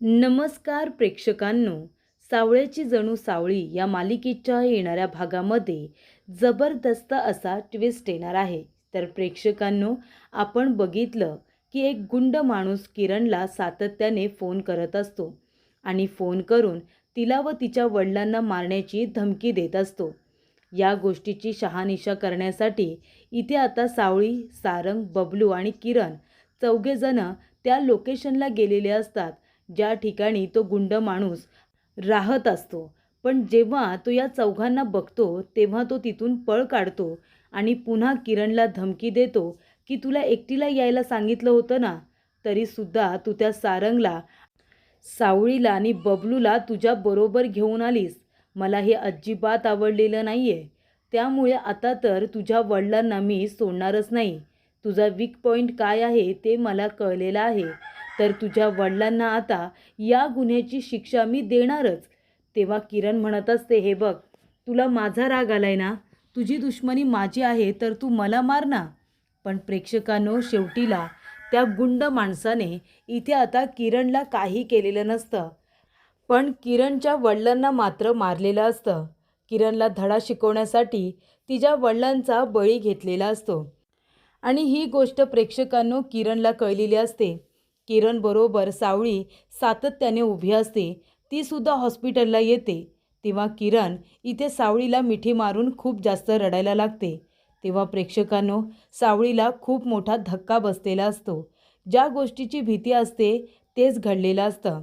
नमस्कार प्रेक्षकांनो. सावळ्याची जणू सावळी या मालिकेच्या येणाऱ्या भागामध्ये जबरदस्त असा ट्विस्ट येणार आहे. तर प्रेक्षकांनो आपण बघितलं की एक गुंड माणूस किरणला सातत्याने फोन करत असतो आणि फोन करून तिला व तिच्या वडिलांना मारण्याची धमकी देत असतो. या गोष्टीची शहानिशा करण्यासाठी इथे आता सावळी सारंग बबलू आणि किरण चौघेजणं त्या लोकेशनला गेलेले असतात. ज्या ठिकाणी तो गुंड माणूस राहत असतो. पण जेव्हा तो या चौघांना बघतो तेव्हा तो तिथून पळ काढतो आणि पुन्हा किरणला धमकी देतो की तुला एकटीला यायला सांगितलं होतं ना? तरीसुद्धा तू त्या सारंगला सावळीला आणि बबलूला तुझ्या बरोबर घेऊन आलीस. मला हे अजिबात आवडलेलं नाही आहे त्यामुळे आता तर तुझ्या वडिलांना मी सोडणारच नाही. तुझा वीक पॉईंट काय आहे ते मला कळलेलं आहे. तर तुझ्या वडिलांना आता या गुन्ह्याची शिक्षा मी देणारच. तेव्हा किरण म्हणत असते हे बघ तुला माझा राग आलाय ना? तुझी दुश्मनी माझी आहे तर तू मला मार ना. पण प्रेक्षकांनो शेवटीला त्या गुंड माणसाने इथे आता किरणला काही केलेलं नसतं. पण किरणच्या वडिलांना मात्र मारलेलं असतं. किरणला धडा शिकवण्यासाठी तिच्या वडिलांचा बळी घेतलेला असतो. आणि ही गोष्ट प्रेक्षकांनो किरणला कळलेली असते. किरणबरोबर सावळी सातत्याने उभी असते. तीसुद्धा हॉस्पिटलला येते. तेव्हा किरण इथे सावळीला मिठी मारून खूप जास्त रडायला लागते. तेव्हा प्रेक्षकांनो सावळीला खूप मोठा धक्का बसलेला असतो. ज्या गोष्टीची भीती असते तेच घडलेलं असतं.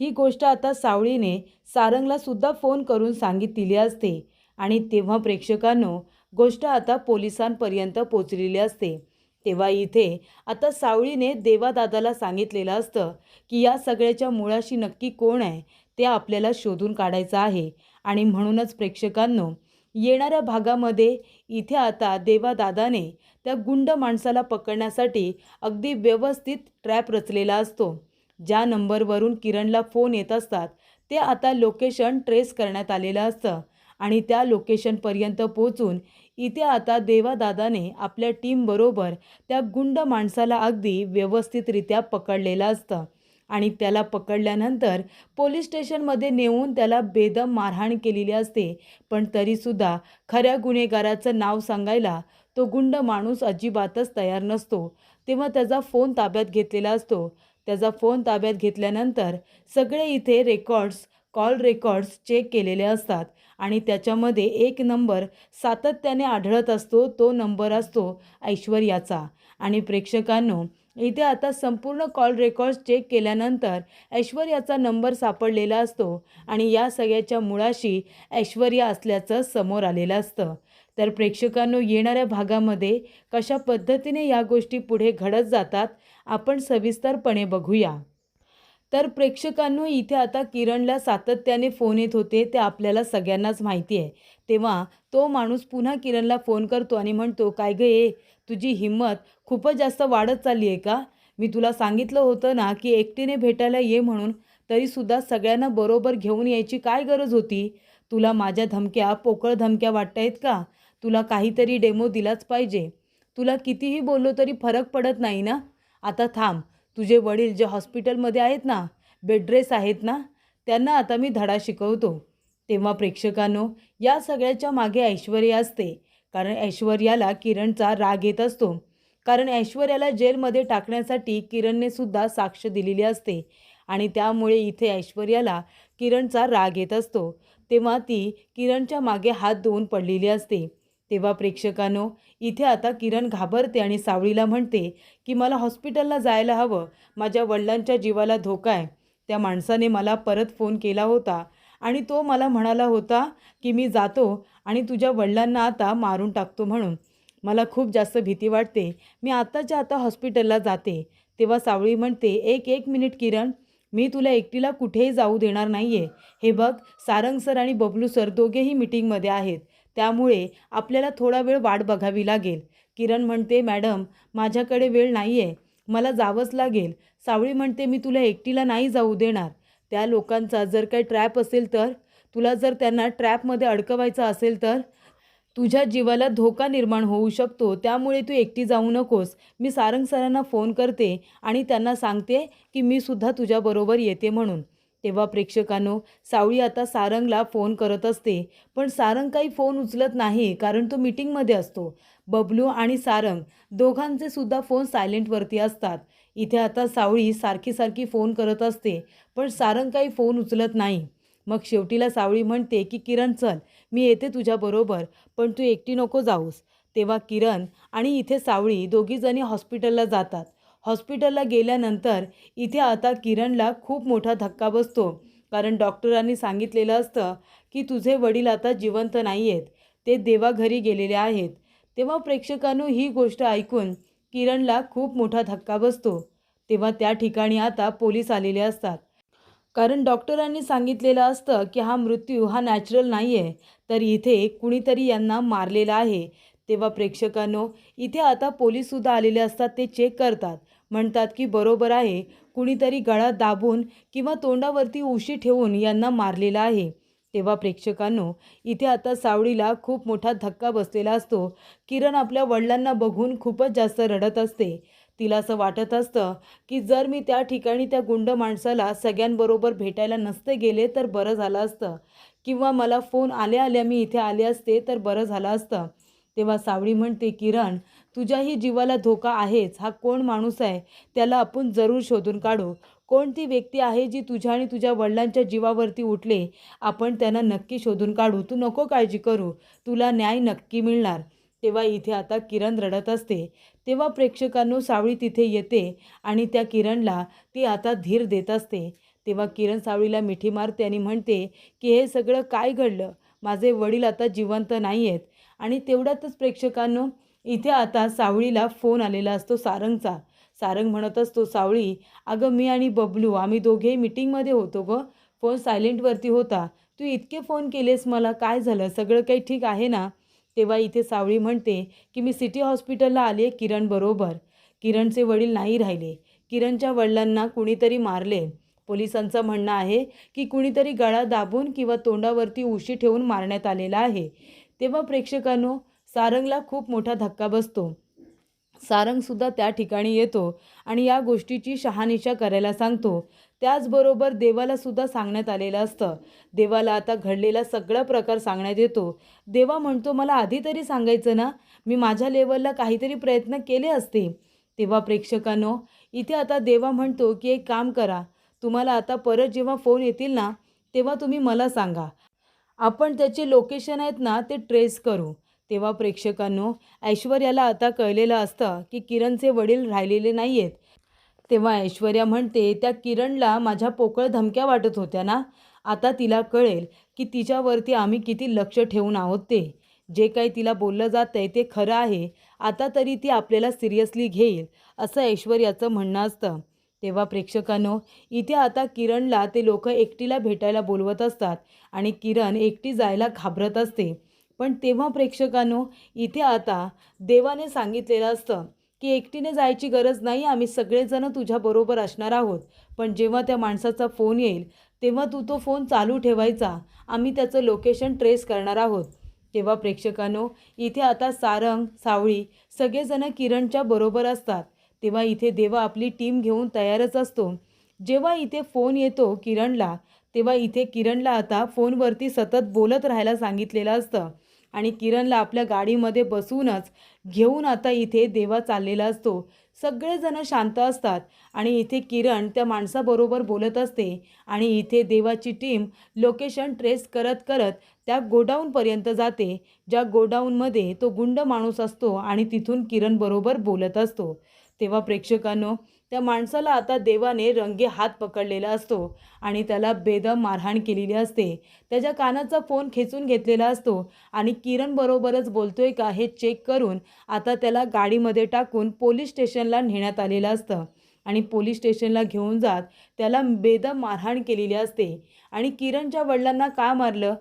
ही गोष्ट आता सावळीने सारंगलासुद्धा फोन करून सांगितलेली असते. आणि तेव्हा प्रेक्षकांनो गोष्ट आता पोलिसांपर्यंत पोचलेली असते. तेव्हा इथे आता सावळीने देवादादाला सांगितलेलं असतं की या सगळ्याच्या मुळाशी नक्की कोण आहे ते आपल्याला शोधून काढायचं आहे. आणि म्हणूनच प्रेक्षकांनो येणाऱ्या भागामध्ये इथे आता देवादादाने त्या गुंड माणसाला पकडण्यासाठी अगदी व्यवस्थित ट्रॅप रचलेला असतो. ज्या नंबरवरून किरणला फोन येत असतात ते आता लोकेशन ट्रेस करण्यात आलेलं असतं. आणि त्या लोकेशनपर्यंत पोचून इथे आता देवादादाने आपल्या टीमबरोबर त्या गुंड माणसाला अगदी व्यवस्थितरित्या पकडलेलं असतं. आणि त्याला पकडल्यानंतर पोलीस स्टेशनमध्ये नेऊन त्याला बेदम मारहाण केलेली असते. पण तरीसुद्धा खऱ्या गुन्हेगाराचं नाव सांगायला तो गुंड माणूस अजिबातच तयार नसतो. तेव्हा त्याचा फोन ताब्यात घेतलेला असतो. त्याचा फोन ताब्यात घेतल्यानंतर सगळे इथे रेकॉर्ड्स कॉल रेकॉर्ड्स चेक केलेले असतात आणि त्याच्यामध्ये एक नंबर सातत्याने आढळत असतो तो नंबर असतो ऐश्वर्याचा. आणि प्रेक्षकांनो इथे आता संपूर्ण कॉल रेकॉर्ड्स चेक केल्यानंतर ऐश्वर्याचा नंबर सापडलेला असतो आणि या सगळ्याच्या मुळाशी ऐश्वर्या असल्याचं समोर आलेलं असतं. तर प्रेक्षकांनो येणाऱ्या भागामध्ये कशा पद्धतीने या गोष्टी पुढे घडत जातात आपण सविस्तरपणे बघूया. तर प्रेक्षकांनो इथे आता किरणला सातत्याने फोन येत होते. ते आपल्याला सगळ्यांनाच माहिती आहे. तेव्हा तो माणूस पुन्हा किरणला फोन करतो आणि म्हणतो काय ग ये तुझी हिंमत खूपच जास्त वाढत चालली आहे का? मी तुला सांगितलं होतं ना की एकटीने भेटायला ये म्हणून तरीसुद्धा सगळ्यांना बरोबर घेऊन यायची काय गरज होती? तुला माझ्या धमक्या पोकळ धमक्या वाटत आहेत का? तुला काहीतरी डेमो दिलाच पाहिजे. तुला कितीही बोललो तरी फरक पडत नाही ना? आता थांब. तुझे वडील जे हॉस्पिटलमध्ये आहेत ना बेडरेस आहेत ना त्यांना आता मी धडा शिकवतो. तेव्हा प्रेक्षकांनो या सगळ्याच्या मागे ऐश्वर्या असते. कारण ऐश्वर्याला किरणचा राग येत असतो. कारण ऐश्वर्याला जेलमध्ये टाकण्यासाठी किरणने सुद्धा साक्ष दिलेली असते. आणि त्यामुळे इथे ऐश्वर्याला किरणचा राग येत असतो. तेव्हा ती किरणच्या मागे हात धुवून पडलेली असते. तेव्हा प्रेक्षकांनो इथे आता किरण घाबरते आणि सावळीला म्हणते की मला हॉस्पिटलला जायला हवं. माझ्या वडिलांच्या जीवाला धोका आहे त्या माणसाने मला परत फोन केला होता आणि तो मला म्हणाला होता की मी जातो आणि तुझ्या वडिलांना आता मारून टाकतो म्हणून. मला खूप जास्त भीती वाटते. मी आत्ताच्या आता हॉस्पिटलला जाते तेव्हा सावळी म्हणते एक एक मिनिट किरण. मी तुला एकटीला कुठेही जाऊ देणार नाही आहे हे बघ सारंग सर आणि बबलू सर दोघेही मिटिंगमध्ये आहेत. त्यामुळे आपल्याला थोडा वेळ वाट बघावी लागेल. किरण म्हणते मॅडम माझ्याकडे वेळ नाही आहे मला जावंच लागेल. सावळी म्हणते मी तुला एकटीला नाही जाऊ देणार. त्या लोकांचा जर काही ट्रॅप असेल तर? तुला जर त्यांना ट्रॅपमध्ये अडकवायचं असेल तर? तुझ्या जीवाला धोका निर्माण होऊ शकतो. त्यामुळे तू एकटी जाऊ नकोस. मी सारंग सरांना फोन करते आणि त्यांना सांगते की मी सुद्धा तुझ्याबरोबर येते म्हणून. तेव्हा प्रेक्षकांनो सावळी आता सारंगला फोन करत असते. पण सारंग काही फोन उचलत नाही कारण तो मीटिंगमध्ये असतो. बबलू आणि सारंग दोघांचे सुद्धा फोन सायलेंटवरती असतात. इथे आता सावळी सारखी सारखी फोन करत असते पण सारंग काही फोन उचलत नाही. मग शेवटीला सावळी म्हणते की किरण चल मी येते तुझ्याबरोबर पण तू एकटी नको जाऊस. तेव्हा किरण आणि इथे सावळी दोघीजणी हॉस्पिटलला जातात. हॉस्पिटलला गेल्यानंतर इथे आता किरणला खूप मोठा धक्का बसतो. कारण डॉक्टरांनी सांगितलेलं असतं की तुझे वडील आता जिवंत नाही आहेत ते देवाघरी गेलेले आहेत. तेव्हा प्रेक्षकांनो ही गोष्ट ऐकून किरणला खूप मोठा धक्का बसतो. तेव्हा त्या ठिकाणी आता पोलीस आलेले असतात. कारण डॉक्टरांनी सांगितलेलं असतं की हा मृत्यू हा नॅचरल नाही आहे तर इथे कुणीतरी यांना मारलेलं आहे. तेव्हा प्रेक्षकांनो इथे आता पोलीससुद्धा आलेले असतात ते चेक करतात. म्हणतात की बरोबर आहे. कुणीतरी गळा दाबून किंवा तोंडावरती उशी ठेवून यांना मारलेला आहे. तेव्हा प्रेक्षकांनो इथे आता सावळीला खूप मोठा धक्का बसलेला असतो. किरण आपल्या वडिलांना बघून खूपच जास्त रडत असते. तिला असं वाटत असतं की जर मी त्या ठिकाणी त्या गुंड माणसाला सगळ्यांबरोबर भेटायला नसते गेले तर बरं झालं असतं. किंवा मला फोन आल्या आल्या मी इथे आले असते तर बरं झालं असतं. तेव्हा सावळी म्हणते किरण तुझ्याही जीवाला धोका आहेच. हा कोण माणूस आहे? त्याला आपण जरूर शोधून काढू. कोणती व्यक्ती आहे जी तुझ्या आणि तुझ्या वडिलांच्या जीवावरती उठले? आपण त्यांना नक्की शोधून काढू. तू नको काळजी करू. तुला न्याय नक्की मिळणार. तेव्हा इथे आता किरण रडत असते. तेव्हा प्रेक्षकांनो सावळी तिथे येते आणि त्या किरणला ती आता धीर देत असते. तेव्हा किरण सावळीला मिठी मारते आणि म्हणते की हे सगळं काय घडलं? माझे वडील आता जिवंत नाही आहेत आणि तेवढ्यातच प्रेक्षकांनो इथे आता सावळीला फोन आलेला असतो सारंगचा. सारंग म्हणत असतो सावळी अगं मी आणि बबलू आम्ही दोघे मीटिंगमध्ये होतो गं. फोन सायलेंटवरती होता. तू इतके फोन केलेस मला काय झालं? सगळं काही ठीक आहे ना? तेव्हा इथे सावळी म्हणते की मी सिटी हॉस्पिटलला आले किरणबरोबर किरणचे वडील नाही राहिले. किरणच्या वडिलांना कुणीतरी मारले. पोलिसांचं म्हणणं आहे की कुणीतरी गळा दाबून किंवा तोंडावरती उशी ठेवून मारण्यात आलेला आहे. तेव्हा प्रेक्षकांनो सारंगला खूप मोठा धक्का बसतो. सारंगसुद्धा त्या ठिकाणी येतो आणि या गोष्टीची शहानिशा करायला सांगतो. त्याचबरोबर देवालासुद्धा सांगण्यात आलेलं असतं. देवाला आता घडलेला सगळा प्रकार सांगण्यात येतो. देवा म्हणतो मला आधी तरी सांगायचं ना? मी माझ्या लेवलला काहीतरी प्रयत्न केले असते. तेव्हा प्रेक्षकांनो इथे आता देवा म्हणतो की एक काम करा. तुम्हाला आता परत जेव्हा फोन येतील ना तेव्हा तुम्ही मला सांगा. आपण त्याचे लोकेशन आहेत ना ते ट्रेस करू. तेव्हा प्रेक्षकांनो ऐश्वर्याला आता कळलेलं असतं की किरणचे वडील राहिलेले नाही आहेत तेव्हा ऐश्वर्या म्हणते त्या किरणला माझ्या पोकळ धमक्या वाटत होत्या ना? आता तिला कळेल की तिच्यावरती आम्ही किती लक्ष ठेवून आहोत ते. जे काही तिला बोललं जात आहे ते खरं आहे. आता तरी ती आपल्याला सिरियसली घेईल असं ऐश्वर्याचं म्हणणं असतं. तेव्हा प्रेक्षकांनो इथे आता किरणला ते लोक एकटीला भेटायला बोलवत असतात आणि किरण एकटी जायला घाबरत असते. पण तेव्हा प्रेक्षकांनो इथे आता देवाने सांगितलेलं असतं की एकटीने जायची गरज नाही आम्ही सगळेजण तुझ्याबरोबर असणार आहोत. पण जेव्हा त्या माणसाचा फोन येईल तेव्हा तू तो फोन चालू ठेवायचा. आम्ही त्याचं लोकेशन ट्रेस करणार आहोत. तेव्हा प्रेक्षकांनो इथे आता सारंग सावळी सगळेजण किरणच्या बरोबर असतात. तेव्हा इथे देवा आपली टीम घेऊन तयारच असतो. जेव्हा इथे फोन येतो किरणला तेव्हा इथे किरणला आता फोनवरती सतत बोलत राहायला सांगितलेलं असतं. आणि किरणला आपल्या गाडीमध्ये बसवूनच घेऊन आता इथे देवा चाललेला असतो. सगळेजण शांत असतात आणि इथे किरण त्या माणसाबरोबर बोलत असते आणि इथे देवाची टीम लोकेशन ट्रेस करत करत त्या गोडाऊनपर्यंत जाते ज्या गोडाऊनमध्ये तो गुंड माणूस असतो आणि तिथून किरणबरोबर बोलत असतो. तेव्हा प्रेक्षकांनो त्या माणसाला आता देवाने रंगे हात पकडलेला असतो आणि त्याला बेदम मारहाण केलेली असते. त्याच्या कानाचा फोन खेचून घेतलेला असतो आणि किरणबरोबरच बोलतोय का हे चेक करून आता त्याला गाडीमध्ये टाकून पोलीस स्टेशनला नेण्यात आलेलं असतं. आणि पोलीस स्टेशनला घेऊन जात त्याला बेदम मारहाण केलेली असते. आणि किरणच्या वडिलांना का मारलं?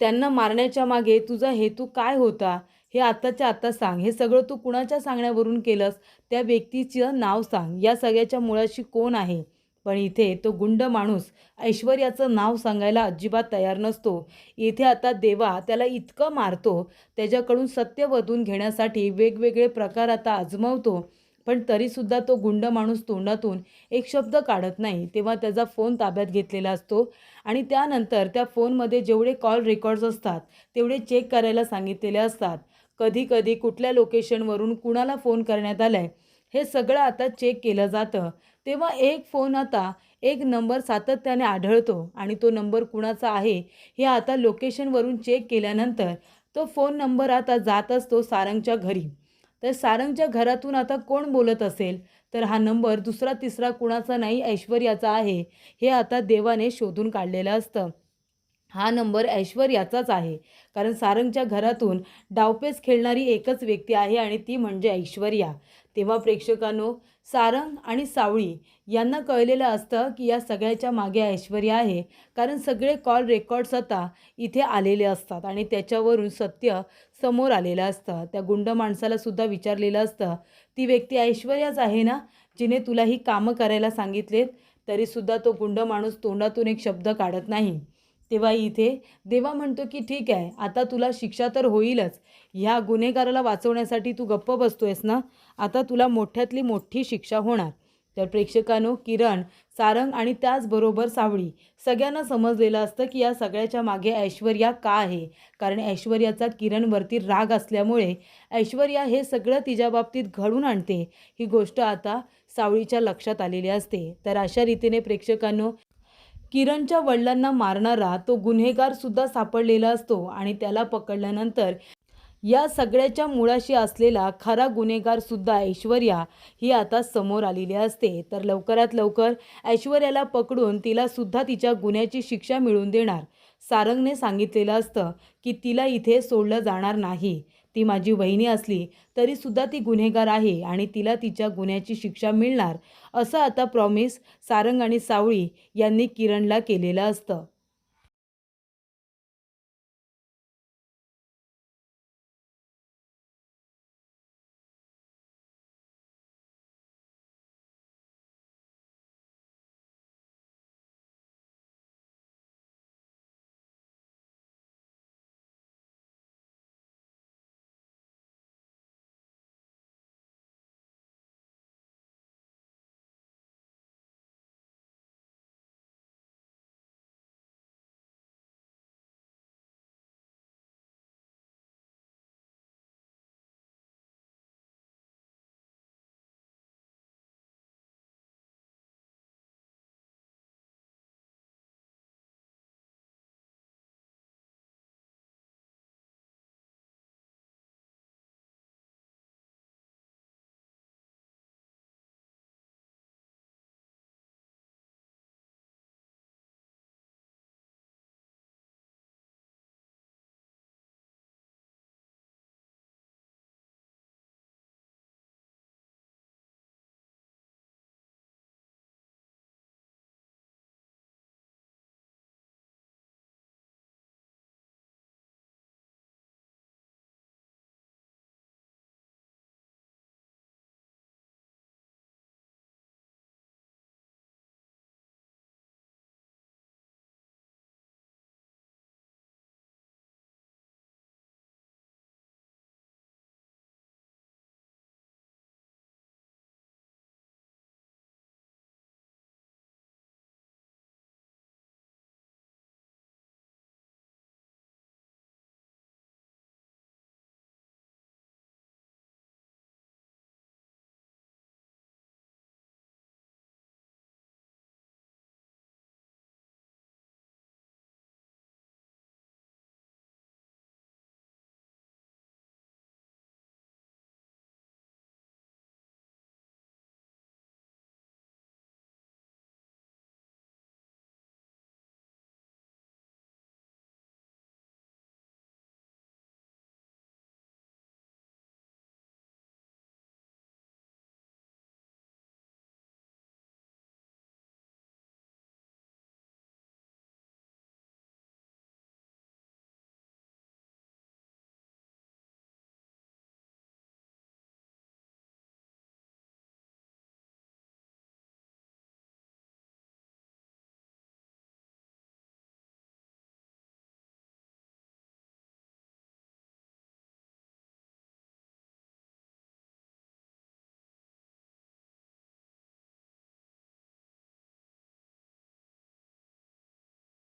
त्यांना मारण्याच्या मागे तुझा हेतू काय होता? हे आत्ताच्या आत्ता सांग. हे सगळं तू कुणाच्या सांगण्यावरून केलंस? त्या व्यक्तीचं नाव सांग. या सगळ्याच्या मुळाशी कोण आहे? पण इथे तो गुंड माणूस ऐश्वर्याचं नाव सांगायला अजिबात तयार नसतो. इथे आता देवा त्याला इतकं मारतो त्याच्याकडून सत्य वधून घेण्यासाठी वेगवेगळे प्रकार आता आजमावतो. पण तरीसुद्धा तो गुंड माणूस तोंडातून एक शब्द काढत नाही. तेव्हा त्याचा फोन ताब्यात घेतलेला असतो आणि त्यानंतर त्या फोनमध्ये जेवढे कॉल रेकॉर्ड्स असतात तेवढे चेक करायला सांगितलेले असतात. कधी कधी कुठल्या लोकेशनवरून कुणाला फोन करण्यात आला आहे हे सगळं आता चेक केलं जातं. तेव्हा एक फोन आता एक नंबर सातत्याने आढळतो आणि तो नंबर कुणाचा आहे हे आता लोकेशनवरून चेक केल्यानंतर तो फोन नंबर आता जात असतो सारंगच्या घरी. तर सारंगच्या घरातून आता कोण बोलत असेल? तर हा नंबर दुसरा तिसरा कुणाचा नाही ऐश्वर्याचा आहे हे आता देवाने शोधून काढलेलं असतं. हा नंबर ऐश्वर्याचाच आहे. कारण सारंगच्या घरातून डावपेच खेळणारी एकच व्यक्ती आहे आणि ती म्हणजे ऐश्वर्या. तेव्हा प्रेक्षकांनो सारंग आणि सावळी यांना कळलेलं असतं की या सगळ्याच्या मागे ऐश्वर्या आहे. कारण सगळे कॉल रेकॉर्ड्स आता इथे आलेले असतात आणि त्याच्यावरून सत्य समोर आलेलं असतं. त्या गुंड माणसालासुद्धा विचारलेलं असतं ती व्यक्ती ऐश्वर्याच आहे ना? जिने तुला ही कामं करायला सांगितलेत तरीसुद्धा तो गुंड माणूस तोंडातून एक शब्द काढत नाही. तेव्हा इथे देवा म्हणतो की ठीक आहे आता तुला शिक्षा तर होईलच. ह्या गुन्हेगाराला वाचवण्यासाठी तू गप्प बसतोयस ना? आता तुला मोठ्यातली मोठी शिक्षा होणार. तर प्रेक्षकांनो किरण सारंग आणि त्याचबरोबर सावळी सगळ्यांना समजलेलं असतं की या सगळ्याच्या मागे ऐश्वर्या का आहे. कारण ऐश्वर्याचा किरणवरती राग असल्यामुळे ऐश्वर्या हे सगळं तिच्या बाबतीत घडून आणते. ही गोष्ट आता सावळीच्या लक्षात आलेली असते. तर अशा रीतीने प्रेक्षकांनो किरणच्या वडिलांना मारणारा तो गुन्हेगार सुद्धा सापडलेला असतो आणि त्याला पकडल्यानंतर या सगळ्याच्या मुळाशी असलेला खरा गुन्हेगार सुद्धा ऐश्वर्या ही आता समोर आलेली असते. तर लवकरात लवकर ऐश्वर्याला पकडून तिला सुद्धा तिच्या गुन्ह्याची शिक्षा मिळवून देणार. सारंगने सांगितलेलं असतं की तिला इथे सोडलं जाणार नाही. ती माझी वहिनी असली तरीसुद्धा ती गुन्हेगार आहे आणि तिला तिच्या गुन्ह्याची शिक्षा मिळणार असं आता प्रॉमिस सारंग आणि सावळी यांनी किरणला केलेलं असतं.